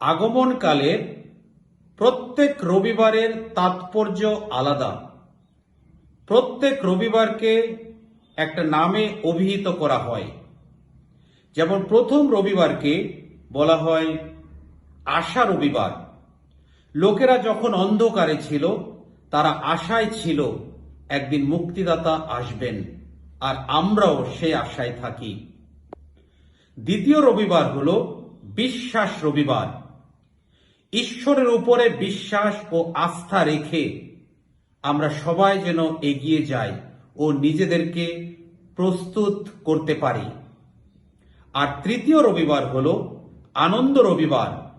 আগমনকালে প্রত্যেক রবিবারের তাৎপর্য আলাদা। প্রত্যেক রবিবারকে একটা নামে অভিহিত করা হয়। যেমন প্রথম রবিবারকে বলা হয় আশা রবিবার। লোকেরা যখন অন্ধকারে ছিল, তারা আশায় ছিল একদিন মুক্তিদাতা আসবেন, আর আমরাও সেই আশায় থাকি। দ্বিতীয় রবিবার হলো বিশ্বাস রবিবার। ঈশ্বরের উপরে বিশ্বাস ও আস্থা রেখে আমরা সবাই যেন এগিয়ে যাই ও নিজেদেরকে প্রস্তুত করতে পারি। আর তৃতীয় রবিবার হল আনন্দ রবিবার।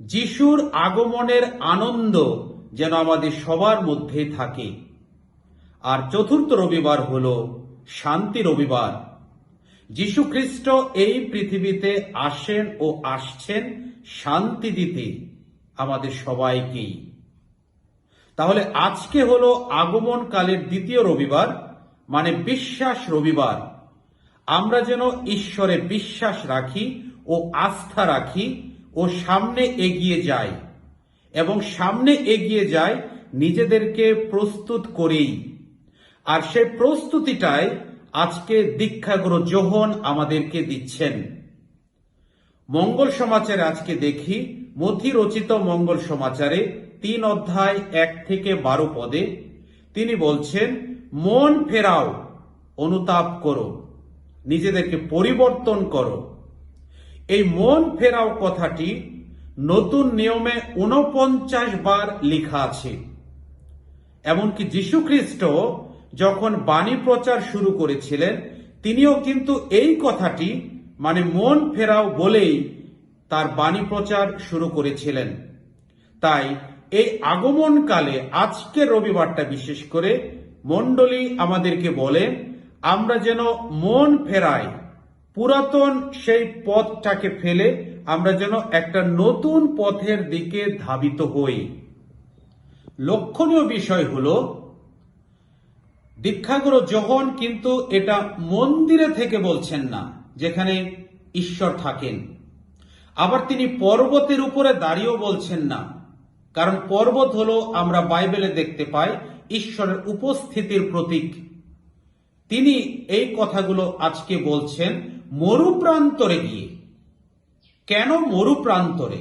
যিশুর আগমনের আনন্দ যেন আমাদের সবার মধ্যে থাকে। আর চতুর্থ রবিবার হল শান্তি রবিবার। যীশু খ্রিস্ট এই পৃথিবীতে আসেন ও আসছেন শান্তি দিতে। আমাদের সবাইকেই। তাহলে আজকে হলো আগমন কালের দ্বিতীয় রবিবার মানে বিশ্বাস রবিবার। আমরা যেন ঈশ্বরে বিশ্বাস রাখি ও আস্থা রাখি ও সামনে এগিয়ে যাই এবং সামনে এগিয়ে যায় নিজেদেরকে প্রস্তুত করেই। আর সেই প্রস্তুতিটাই আজকে দীক্ষাগুরু যোহন আমাদেরকে দিচ্ছেন। মঙ্গল সমাচারে আজকে দেখি মথি রচিত মঙ্গল সমাচারে তিন অধ্যায় এক থেকে বারো পদে তিনি বলছেন, মন ফেরাও, অনুতাপ করো, নিজেদেরকে পরিবর্তন করো। এই মন ফেরাও কথাটি নতুন নিয়মে উনপঞ্চাশ বার লেখা আছে। এমনকি যীশু খ্রিস্ট যখন বাণী প্রচার শুরু করেছিলেন, তিনিও কিন্তু এই কথাটি মানে মন ফেরাও বলেই তার বাণী প্রচার শুরু করেছিলেন। তাই এই আগমনকালে আজকের রবিবারটা বিশেষ করে মণ্ডলী আমাদেরকে বলে, আমরা যেন মন ফেরাই, পুরাতন সেই পথটাকে ফেলে আমরা যেন একটা নতুন পথের দিকে ধাবিত হই। লক্ষণীয় বিষয় হলো, দীক্ষাগুরু যখন কিন্তু এটা মন্দিরে থেকে বলছেন না, যেখানে ঈশ্বর থাকেন। আবার তিনি পর্বতের উপরে দাঁড়িয়েও বলছেন না। কারণ পর্বত হলো আমরা বাইবেলে দেখতে পাই ঈশ্বরের উপস্থিতির প্রতীক। তিনি এই কথাগুলো আজকে বলছেন মরুপ্রান্তরে গিয়ে। কেন মরুপ্রান্তরে?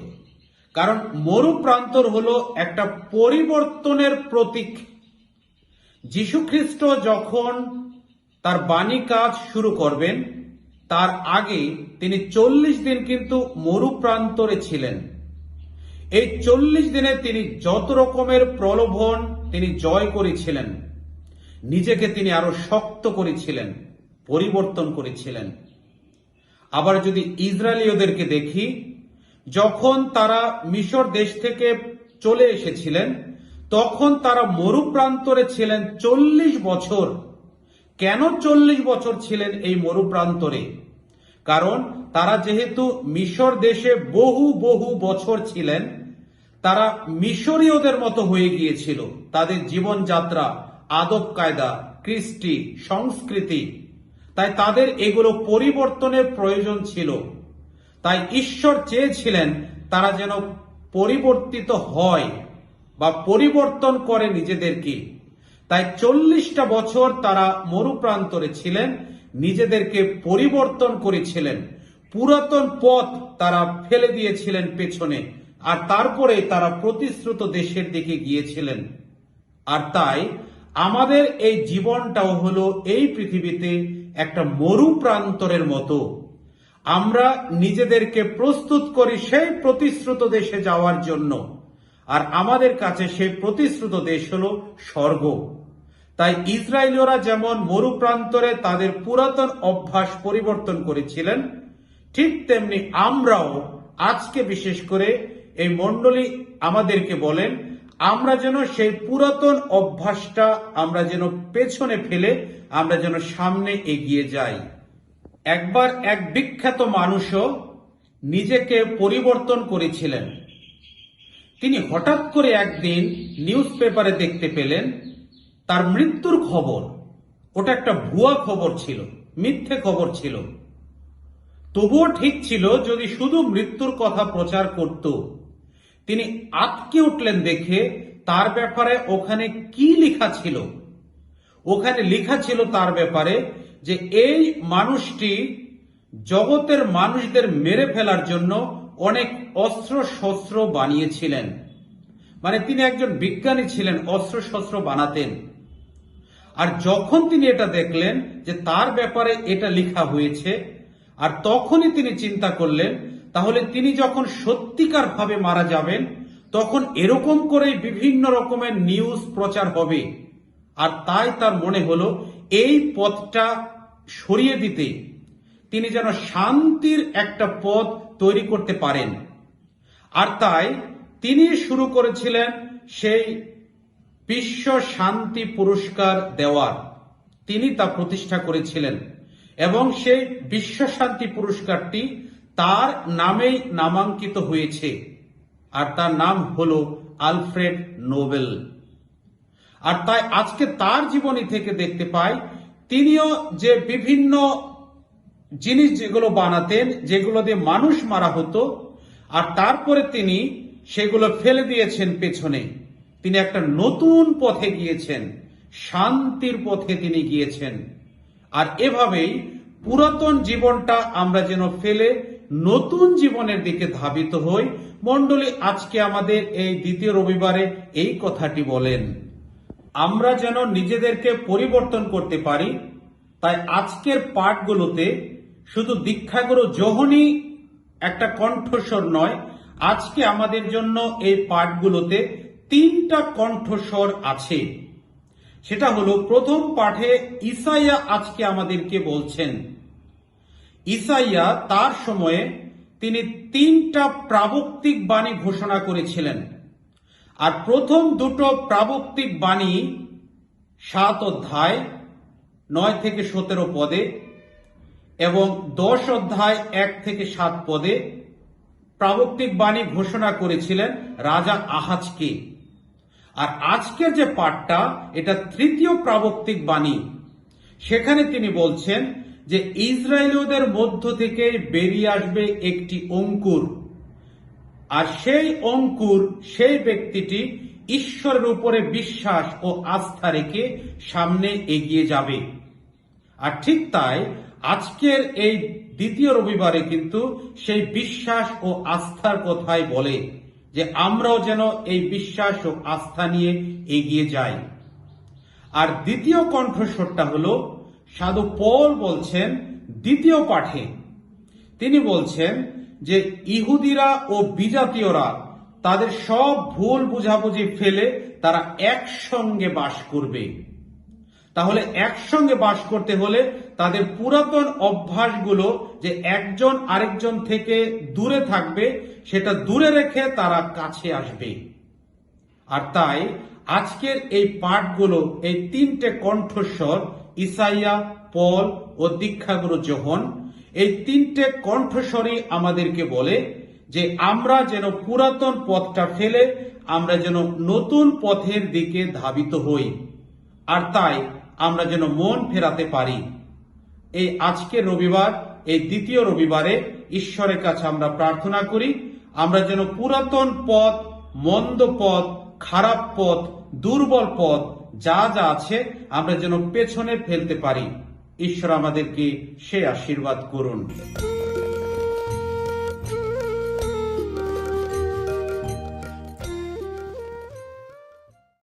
কারণ মরুপ্রান্তর হলো একটা পরিবর্তনের প্রতীক। যীশুখ্রিস্ট যখন তার বাণী কাজ শুরু করবেন তার আগে তিনি চল্লিশ দিন কিন্তু মরুপ্রান্তরে ছিলেন। এই চল্লিশ দিনে তিনি যত রকমের প্রলোভন তিনি জয় করেছিলেন, নিজেকে তিনি আরও শক্ত করেছিলেন, পরিবর্তন করেছিলেন। আবার যদি ইসরায়েলীয়দেরকে দেখি, যখন তারা মিশর দেশ থেকে চলে এসেছিলেন, তখন তারা মরুপ্রান্তরে ছিলেন চল্লিশ বছর। কেন চল্লিশ বছর ছিলেন এই মরুপ্রান্তরে? কারণ তারা যেহেতু মিশর দেশে বহু বহু বছর ছিলেন, তারা মিশরীয়দের মতো হয়ে গিয়েছিল। তাদের জীবনযাত্রা, আদব কায়দা, কৃষ্টি, সংস্কৃতি, তাই তাদের এগুলো পরিবর্তনের প্রয়োজন ছিল। তাই ঈশ্বর চেয়েছিলেন তারা যেন পরিবর্তিত হয় বা পরিবর্তন করে নিজেদেরকে। তাই চল্লিশটা বছর তারা মরুপ্রান্তরে ছিলেন নিজেদেরকে পরিবর্তন করেছিলেন। পুরাতন পথ তারা ফেলে দিয়েছিলেন পেছনে, আর তারপরে তারা প্রতিশ্রুত দেশের দিকে গিয়েছিলেন। আর তাই আমাদের এই জীবনটাও হলো এই পৃথিবীতে একটা মরুপ্রান্তরের মতো। আমরা নিজেদেরকে প্রস্তুত করি সেই প্রতিশ্রুত দেশে যাওয়ার জন্য, আর আমাদের কাছে সেই প্রতিশ্রুত দেশ হলো স্বর্গ। তাই ইসরায়েলীয়রা যেমন মরুপ্রান্তরে তাদের পুরাতন অভ্যাস পরিবর্তন করেছিলেন, ঠিক তেমনি আমরাও আজকে বিশেষ করে এই মণ্ডলী আমাদেরকে বলেন, আমরা যেন সেই পুরাতন অভ্যাসটা আমরা যেন পেছনে ফেলে আমরা যেন সামনে এগিয়ে যাই। একবার এক বিখ্যাত মানুষও নিজেকে পরিবর্তন করেছিলেন। তিনি হঠাৎ করে একদিন নিউজ পেপারে দেখতে পেলেন তার মৃত্যুর খবর। ওটা একটা ভুয়া খবর ছিল, মিথ্যে খবর ছিল। তবুও ঠিক ছিল, যদি শুধু মৃত্যুর কথা প্রচার করত, তিনি আটকে উঠলেন দেখে তার ব্যাপারে ওখানে কি লেখা ছিল? ওখানে লেখা ছিল তার ব্যাপারে যে, এই মানুষটি জগতের মানুষদের মেরে ফেলার জন্য অনেক অস্ত্র শস্ত্র বানিয়েছিলেন। মানে তিনি একজন বিজ্ঞানী ছিলেন অস্ত্র শস্ত্র বানাতেন। আর যখন তিনি এটা দেখলেন যে তার ব্যাপারে এটা লেখা হয়েছে, আর তখনই তিনি চিন্তা করলেন, তাহলে তিনি যখন সত্যিকার ভাবে মারা যাবেন, তখন এরকম করেই বিভিন্ন রকমের নিউজ প্রচার হবে। আর তাই তার মনে হলো, এই পথটা সরিয়ে দিতে তিনি যেন শান্তির একটা পথ তৈরি করতে পারেন। আর তাই তিনি শুরু করেছিলেন সেই বিশ্ব শান্তি পুরস্কার দেওয়ার তিনি তা প্রতিষ্ঠা করেছিলেন এবং সেই বিশ্ব শান্তি পুরস্কারটি তার নামেই নামাঙ্কিত হয়েছে। আর তার নাম হল আলফ্রেড নোবেল। আর তাই আজকে তার জীবনী থেকে দেখতে পাই, তিনিও যে বিভিন্ন জিনিস যেগুলো বানাতেন, যেগুলো দিয়ে মানুষ মারা হতো, আর তারপরে তিনি সেগুলো ফেলে দিয়েছেন পেছনে। তিনি একটা নতুন পথে গিয়েছেন, শান্তির পথে তিনি গিয়েছেন। আর এভাবেই পুরাতন জীবনটা আমরা যেন ফেলে নতুন জীবনের দিকে ধাবিত হই। মন্ডলী আজকে আমাদের এই দ্বিতীয় রবিবারে এই কথাটি বলেন, আমরা যেন নিজেদেরকে পরিবর্তন করতে পারি, তাই আজকের পাঠগুলোতে শুধু দীক্ষাগুরু যোহনী একটা কণ্ঠস্বর নয়, আজকে আমাদের জন্য এই পাঠগুলোতে তিনটা কণ্ঠস্বর আছে। সেটা হলো, প্রথম পাঠে ইসাইয়া আজকে আমাদেরকে বলছেন ইসাইয়া তার সময়ে তিনি তিনটা প্রাবক্তিক বাণী ঘোষণা করেছিলেন। আর প্রথম দুটো প্রাবক্তিক বাণী সাত অধ্যায়, নয় থেকে সতেরো পদে এবং দশ অধ্যায়, এক থেকে সাত পদে প্রাবক্তিক বাণী ঘোষণা করেছিলেন রাজা আহাজকে। আর আজকের যে পাঠটা, এটা তৃতীয় প্রাবক্তিক বাণী। সেখানে তিনি বলছেন যে ইসরায়েলীয়দের মধ্য থেকে বেরিয়ে আসবে একটি অঙ্কুর। আর সেই অঙ্কুর, সেই ব্যক্তিটি ঈশ্বরের উপরে বিশ্বাস ও আস্থা রেখে সামনে এগিয়ে যাবে। আর ঠিক তাই, আজকের এই দ্বিতীয় রবিবারে কিন্তু সেই বিশ্বাস ও আস্থার কথাই বলে। যে আমরাও যেন এই বিশ্বাস ও আস্থা নিয়ে এগিয়ে যাই। আর দ্বিতীয় কণ্ঠস্বরটা হলো, সাধু পল বলছেন, দ্বিতীয় পাঠে তিনি বলছেন যে ইহুদিরা ও বিজাতীয়রা তাদের সব ভুল বুঝাবুঝি ফেলে তারা একসঙ্গে বাস করবে। তাহলে একসঙ্গে বাস করতে হলে তাদের পুরাতন অভ্যাসগুলো যে একজন আরেকজন থেকে দূরে থাকবে, সেটা দূরে রেখে তারা কাছে আসবে। আর তাই আজকের এই পাঠগুলো, এই তিনটে কণ্ঠস্বর, ইসাইয়া, পল ও দীক্ষাগুরু যোহন এই তিনটে কণ্ঠস্বরই আমাদেরকে বলে যে আমরা যেন পুরাতন পথটা ফেলে, আমরা যেন নতুন পথের দিকে ধাবিত হই। আর তাই আমরা যেন মন ফেরাতে পারি। এই আজকে রবিবার, এই দ্বিতীয় রবিবারে ঈশ্বরের কাছে আমরা প্রার্থনা করি, আমরা যেন পুরাতন পথ, মন্দ পথ, খারাপ পথ, দুর্বল পথ যা যা আছে আমরা যেন পেছনে ফেলতে পারি। ঈশ্বর আমাদেরকে সে আশীর্বাদ করুন।